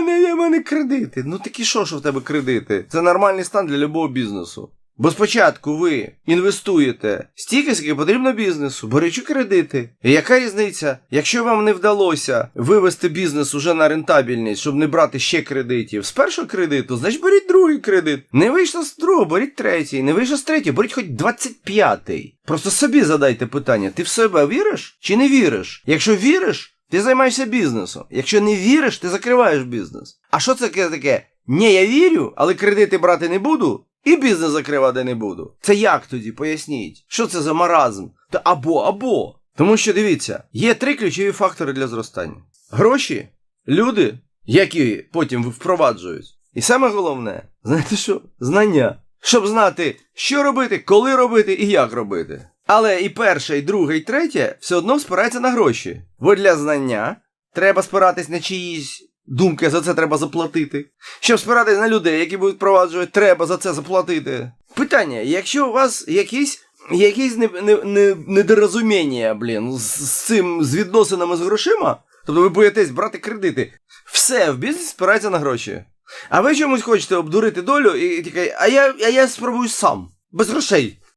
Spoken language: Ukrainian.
мене є мене кредити. Ну такі що, що в тебе кредити? Це нормальний стан для любого бізнесу. Бо спочатку ви інвестуєте стільки, скільки потрібно бізнесу, беручи кредити. І яка різниця? Якщо вам не вдалося вивести бізнес уже на рентабельність, щоб не брати ще кредитів з першого кредиту, значить беріть другий кредит. Не вийшло з другого, беріть третій. Не вийшло з третього, беріть хоч 25-й. Просто собі задайте питання: ти в себе віриш чи не віриш? Якщо віриш, ти займаєшся бізнесом. Якщо не віриш, ти закриваєш бізнес. А що це таке? Ні, я вірю, але кредити брати не буду. І бізнес закривати не буду. Це як тоді? Поясніть. Що це за маразм? Та або, або. Тому що дивіться, є три ключові фактори для зростання: гроші, люди, які потім впроваджують. І саме головне, знаєте що? Знання. Щоб знати, що робити, коли робити і як робити. Але і перше, і друге, і третє все одно спирається на гроші. Бо для знання треба спиратись на чиїсь думки, за це треба заплатити. Щоб спиратись на людей, які будуть впроваджувати, треба за це заплатити. Питання: якщо у вас якісь. Якісь не, не, не, недорозуміння, блін, з, з цим з відносинами з грошима, тобто ви боїтесь брати кредити, все в бізнесі спирається на гроші. А ви чомусь хочете обдурити долю і тільки, а я, а я спробую сам, без грошей.